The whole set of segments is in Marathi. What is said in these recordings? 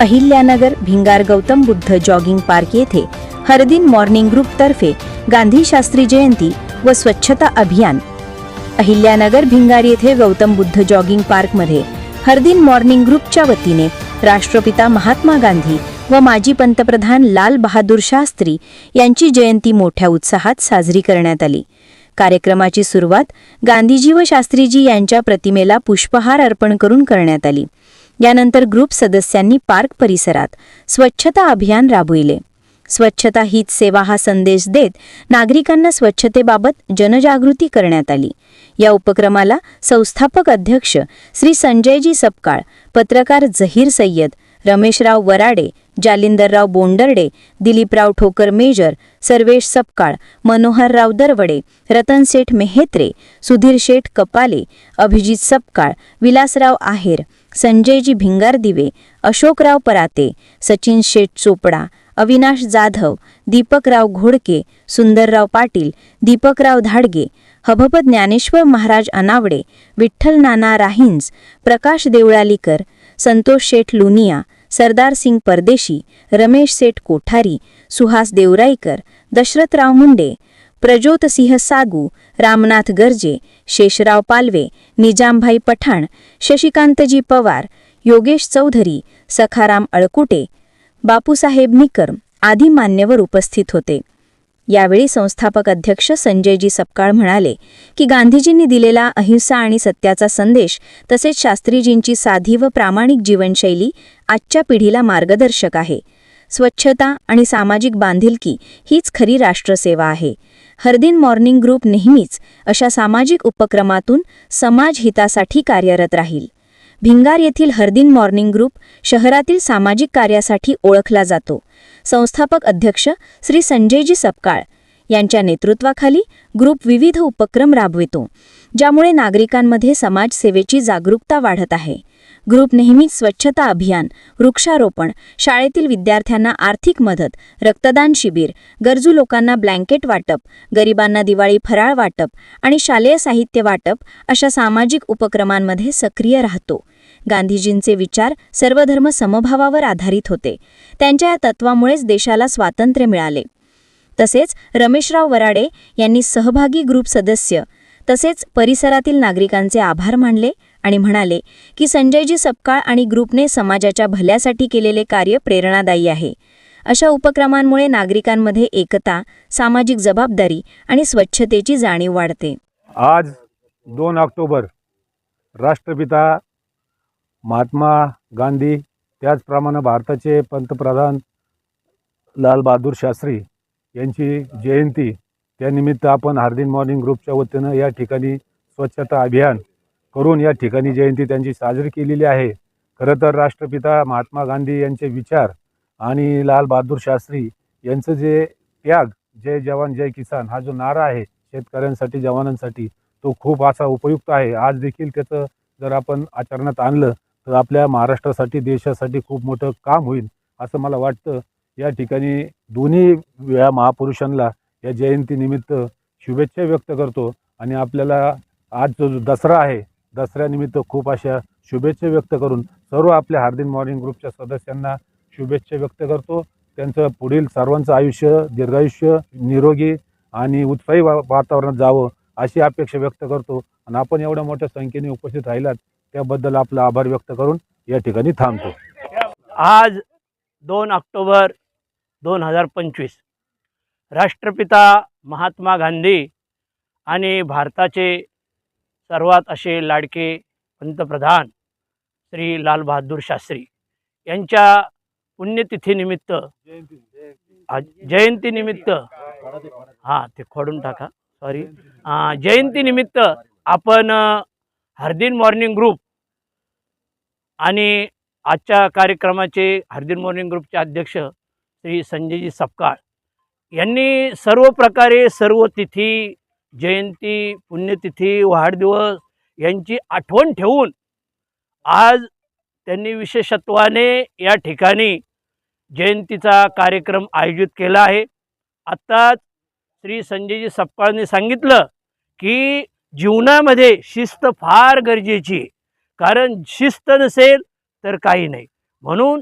अहिल्यानगर भिंगार गौतम बुद्ध जॉगिंग पार्क येथे हरदिन मॉर्निंग ग्रुप तर्फे गांधी शास्त्री जयंती व स्वच्छता अभियान. अहिल्यानगर भिंगार येथे गौतम बुद्ध जॉगिंग पार्कमध्ये हरदिन मॉर्निंग ग्रुपच्या वतीने राष्ट्रपिता महात्मा गांधी व माजी पंतप्रधान लाल बहादूर शास्त्री यांची जयंती मोठ्या उत्साहात साजरी करण्यात आली. कार्यक्रमाची सुरुवात गांधीजी व शास्त्रीजी यांच्या प्रतिमेला पुष्पहार अर्पण करून करण्यात आली. यानंतर ग्रुप सदस्यांनी पार्क परिसरात स्वच्छता अभियान राबविले. स्वच्छता हीच सेवा हा संदेश देत नागरिकांना स्वच्छतेबाबत जनजागृती करण्यात आली. या उपक्रमाला संस्थापक अध्यक्ष श्री संजयजी सपकाळ पत्रकार जहीर सय्यद रमेशराव वराडे जालिंदरराव बोंडर्डे दिलीपराव ठोकर मेजर सर्वेश सपकाळ मनोहरराव दरवडे रतनसेठ मेहेत्रे सुधीर शेठ कपाले अभिजित सपकाळ विलासराव आहेर संजयजी भिंगार दिवे अशोकराव पराते सचिन शेठ चोपडा अविनाश जाधव दीपकराव घोडके सुंदरराव पाटील दीपकराव धाडगे हभप ज्ञानेश्वर महाराज अनावडे विठ्ठल नाना राहिंज प्रकाश देवळालीकर संतोष शेठ लुनिया सरदार सिंग परदेशी रमेश सेठ कोठारी सुहास देवराईकर दशरथराव मुंडे प्रज्योतसिंह सागू रामनाथ गर्जे शेषराव पालवे निजामभाई पठाण शशिकांतजी पवार योगेश चौधरी सखाराम अळकुटे बापूसाहेब निकर आदी मान्यवर उपस्थित होते. यावेळी संस्थापक अध्यक्ष संजयजी सपकाळ म्हणाले की गांधीजींनी दिलेला अहिंसा आणि सत्याचा संदेश तसेच शास्त्रीजींची साधी व प्रामाणिक जीवनशैली आजच्या पिढीला मार्गदर्शक आहे. स्वच्छता आणि सामाजिक बांधिलकी हीच खरी राष्ट्रसेवा आहे. हरदिन मॉर्निंग ग्रुप नेहमीच अशा सामाजिक उपक्रमातून समाज हितासाठी कार्यरत राहील. भिंगार येथील हरदिन मॉर्निंग ग्रुप शहरातील सामाजिक कार्यासाठी ओळखला जातो. संस्थापक अध्यक्ष श्री संजयजी सपकाळ यांच्या नेतृत्वाखाली ग्रुप विविध उपक्रम राबवितो ज्यामुळे नागरिकांमध्ये समाजसेवेची जागरूकता वाढत आहे. ग्रुप नेहमीच स्वच्छता अभियान वृक्षारोपण शाळेतील विद्यार्थ्यांना आर्थिक मदत रक्तदान शिबिर गरजू लोकांना ब्लँकेट वाटप गरिबांना दिवाळी फराळ वाटप आणि शालेय साहित्य वाटप अशा सामाजिक उपक्रमांमध्ये सक्रिय राहतो. गांधीजींचे विचार सर्वधर्म समभावावर आधारित होते. त्यांच्या या तत्वामुळेच देशाला स्वातंत्र्य मिळाले. तसेच रमेशराव वराडे यांनी सहभागी ग्रुप सदस्य तसेच परिसरातील नागरिकांचे आभार मानले आणि म्हणाले की संजयजी सपकाळ आणि ग्रुपने समाजाच्या भल्यासाठी केलेले कार्य प्रेरणादायी आहे. अशा उपक्रमांमुळे नागरिकांमध्ये एकता सामाजिक जबाबदारी आणि स्वच्छतेची जाणीव वाढते. आज दोन ऑक्टोबर राष्ट्रपिता महात्मा गांधी त्याचप्रमाणे भारताचे पंतप्रधान लालबहादूर शास्त्री यांची जयंती त्यानिमित्त आपण हार्दिन मॉर्निंग ग्रुपच्या वतीनं या ठिकाणी स्वच्छता अभियान करून या ठिकाणी जयंती त्यांची साजरी केलेली आहे. खरं तर राष्ट्रपिता महात्मा गांधी यांचे विचार आणि लाल बहादूर शास्त्री यांचं जे त्याग जय जवान जय किसान हा जो नारा आहे शेतकऱ्यांसाठी जवानांसाठी तो खूप असा उपयुक्त आहे. आज देखील त्याचं जर आपण आचरणात आणलं तर आपल्या महाराष्ट्रासाठी देशासाठी खूप मोठं काम होईल असं मला वाटतं. या ठिकाणी दोन्ही या महापुरुषांना या जयंतीनिमित्त शुभेच्छा व्यक्त करतो आणि आपल्याला आज जो जो दसरा आहे दसऱ्यानिमित्त खूप अशा शुभेच्छा व्यक्त करून सर्व आपल्या हार्दिन मॉर्निंग ग्रुपच्या सदस्यांना शुभेच्छा व्यक्त करतो. त्यांचं पुढील सर्वांचं आयुष्य दीर्घायुष्य निरोगी आणि उत्साही वा वातावरणात जावं अशी अपेक्षा व्यक्त करतो. आणि आपण एवढ्या मोठ्या संख्येने उपस्थित राहिलात त्याबद्दल आपला आभार व्यक्त करून या ठिकाणी थांबतो. आज दोन ऑक्टोबर दोन हजार पंचवीस. राष्ट्रपिता महात्मा गांधी आणि भारताचे सर्वात असे लाडके पंतप्रधान श्री लाल बहादूर शास्त्री यांच्या पुण्यतिथीनिमित्त जयंतीनिमित्त हां ते खोडून टाका सॉरी जयंतीनिमित्त आपण हरदिन मॉर्निंग ग्रुप आणि आजच्या कार्यक्रमाचे हरदिन मॉर्निंग ग्रुपचे अध्यक्ष श्री संजयजी सपकाळ यांनी सर्व प्रकारे सर्व तिथी जयंती पुण्यतिथी वाढदिवस यांची आठवण ठेवून आज त्यांनी विशेषत्वाने या ठिकाणी जयंतीचा कार्यक्रम आयोजित केला आहे. आत्ताच श्री संजयजी सप्पाळने सांगितलं की जीवनामध्ये शिस्त फार गरजेची आहे. कारण शिस्त नसेल तर काही नाही. म्हणून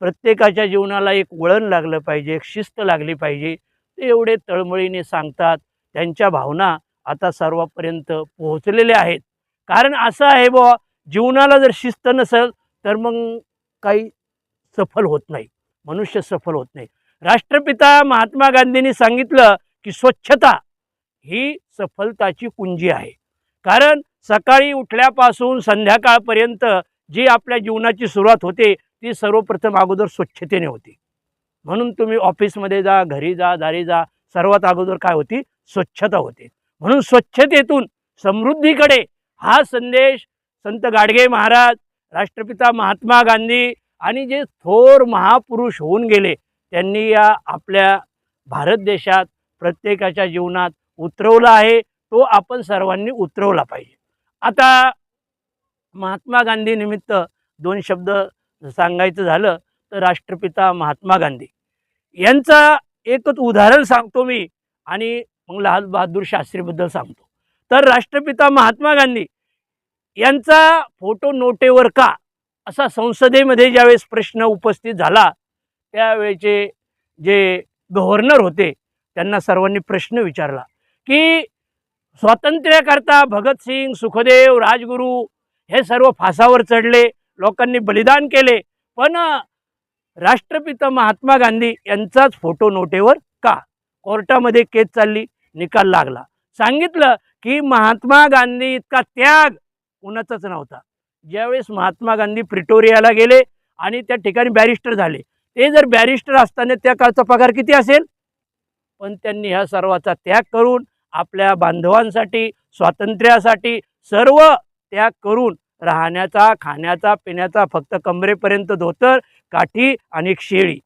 प्रत्येकाच्या जीवनाला एक वळण लागलं पाहिजे एक शिस्त लागली पाहिजे. ते एवढे तळमळीने सांगतात. त्यांच्या भावना आता सर्वापर्यंत पोहोचलेल्या आहेत. कारण असं आहे बुवा जीवनाला जर शिस्त नसेल तर मग काही सफल होत नाही. मनुष्य सफल होत नाही. राष्ट्रपिता महात्मा गांधींनी सांगितलं की स्वच्छता ही सफलताची कुंजी आहे. कारण सकाळी उठल्यापासून संध्याकाळपर्यंत जी आपल्या जीवनाची सुरुवात होते ती सर्वप्रथम अगोदर स्वच्छतेने होती. म्हणून तुम्ही ऑफिसमध्ये जा घरी जा दारी जा सर्वात अगोदर काय होती? स्वच्छता होते. म्हणून स्वच्छतेतून समृद्धीकडे हा संदेश संत गाडगे महाराज राष्ट्रपिता महात्मा गांधी आणि जे थोर महापुरुष होऊन गेले त्यांनी या आपल्या भारत देशात प्रत्येकाच्या जीवनात उतरवला आहे. तो आपण सर्वांनी उतरवला पाहिजे. आता महात्मा गांधी निमित्त दोन शब्द सांगायचं झालं तर राष्ट्रपिता महात्मा गांधी. यांचा एकच उदाहरण सांगतो मी आणि मग लाल बहादूर शास्त्रीबद्दल सांगतो. तर राष्ट्रपिता महात्मा गांधी यांचा फोटो नोटेवर का असा संसदेमध्ये ज्यावेळेस प्रश्न उपस्थित झाला त्यावेळेचे जे गव्हर्नर होते त्यांना सर्वांनी प्रश्न विचारला की स्वातंत्र्याकरता भगतसिंग सुखदेव राजगुरू हे सर्व फासावर चढले लोकांनी बलिदान केले पण राष्ट्रपिता महात्मा गांधी यांचाच फोटो नोटेवर का? कोर्टामध्ये केस चालली. निकाल लागला. सांगितलं की महात्मा गांधी इतका त्याग कुणाचाच नव्हता. ज्यावेळेस महात्मा गांधी प्रिटोरियाला गेले आणि त्या ठिकाणी बॅरिस्टर झाले. ते जर बॅरिस्टर असताना त्या काळचा पगार किती असेल? पण त्यांनी ह्या सर्वाचा त्याग करून आपल्या बांधवांसाठी स्वातंत्र्यासाठी सर्व त्याग करून राहण्याचा खाण्याचा पिण्याचा फक्त कमरेपर्यंत धोतर काठी आणि शेळी.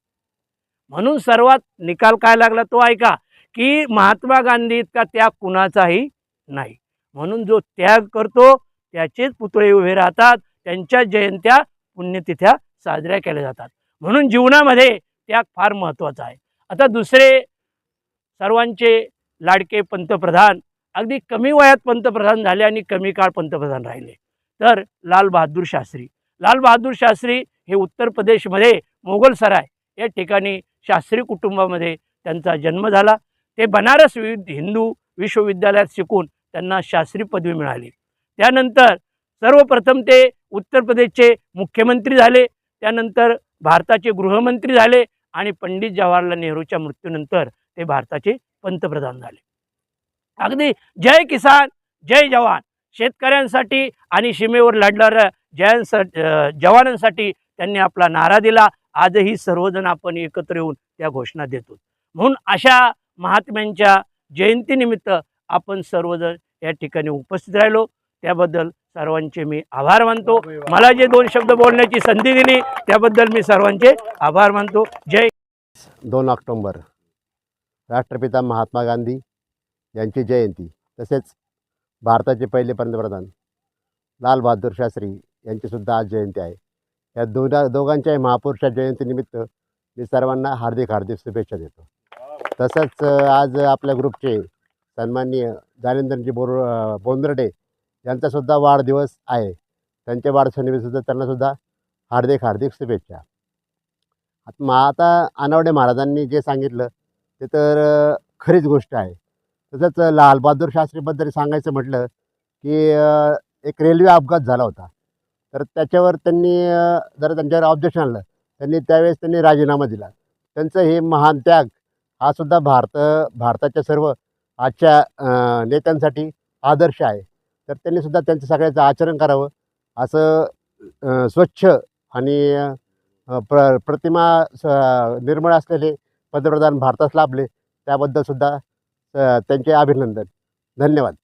म्हणून सर्वात निकाल काय लागला तो ऐका. की महात्मा गांधी इतका त्याग कुणाचाही नाही. म्हणून जो त्याग करतो त्याचेच पुतळे उभे राहतात त्यांच्या जयंत्या पुण्यतिथ्या साजऱ्या केल्या जातात. म्हणून जीवनामध्ये त्याग फार महत्त्वाचा आहे. आता दुसरे सर्वांचे लाडके पंतप्रधान अगदी कमी वयात पंतप्रधान झाले आणि कमी काळ पंतप्रधान राहिले. तर लाल बहादूर शास्त्री. लाल बहादूर शास्त्री हे उत्तर प्रदेशमध्ये मोगलसराय या ठिकाणी शास्त्री कुटुंबामध्ये त्यांचा जन्म झाला. ते बनारस हिंदू विश्वविद्यालयात शिकून त्यांना शास्त्री पदवी मिळाली. त्यानंतर सर्वप्रथम ते उत्तर प्रदेशचे मुख्यमंत्री झाले. त्यानंतर भारताचे गृहमंत्री झाले आणि पंडित जवाहरलाल नेहरूच्या मृत्यूनंतर ते भारताचे पंतप्रधान झाले. अगदी जय किसान जय जवान शेतकऱ्यांसाठी आणि सीमेवर लढणाऱ्या जयांसा जवानांसाठी त्यांनी आपला नारा दिला. आजही सर्वजण आपण एकत्र येऊन त्या घोषणा देतो. म्हणून अशा महात्म्यांच्या जयंतीनिमित्त आपण सर्वजण या ठिकाणी उपस्थित राहिलो. त्याबद्दल सर्वांचे मी आभार मानतो. मला जे दोन शब्द बोलण्याची संधी दिली त्याबद्दल मी सर्वांचे आभार मानतो. जय दोन ऑक्टोंबर राष्ट्रपिता महात्मा गांधी यांची जयंती तसेच भारताचे पहिले पंतप्रधान लाल बहादूर शास्त्री यांचीसुद्धा आज जयंती आहे. या दोघा दोघांच्याही महापुरुषा जयंतीनिमित्त मी सर्वांना हार्दिक हार्दिक शुभेच्छा देतो. तसंच आज आपल्या ग्रुपचे सन्माननीय जालिंदरजी बोर अ, बोंदर्डे यांचासुद्धा वाढदिवस आहे. त्यांच्या वाढदिवसानिमित्तसुद्धा त्यांनासुद्धा हार्दिक हार्दिक शुभेच्छा. आत- आता अनावडे महाराजांनी जे सांगितलं ते तर खरीच गोष्ट आहे. तसंच लालबहादूर शास्त्रीबद्दल सांगायचं म्हटलं की एक रेल्वे अपघात झाला होता. तर त्याच्यावर त्यांनी जरा त्यांच्यावर ऑब्जेक्शन आणलं. त्यांनी त्यावेळेस त्यांनी राजीनामा दिला. त्यांचं हे महान त्याग हा सुद्धा भारत भारताच्या सर्व आजच्या नेत्यांसाठी आदर्श आहे. तर त्यांनी सुद्धा त्यांचं सगळ्याचं आचरण करावं असं स्वच्छ आणि प्र प्रतिमा स निर्मळ असलेले पंतप्रधान भारतास लाभले त्याबद्दलसुद्धा त्यांचे अभिनंदन. धन्यवाद.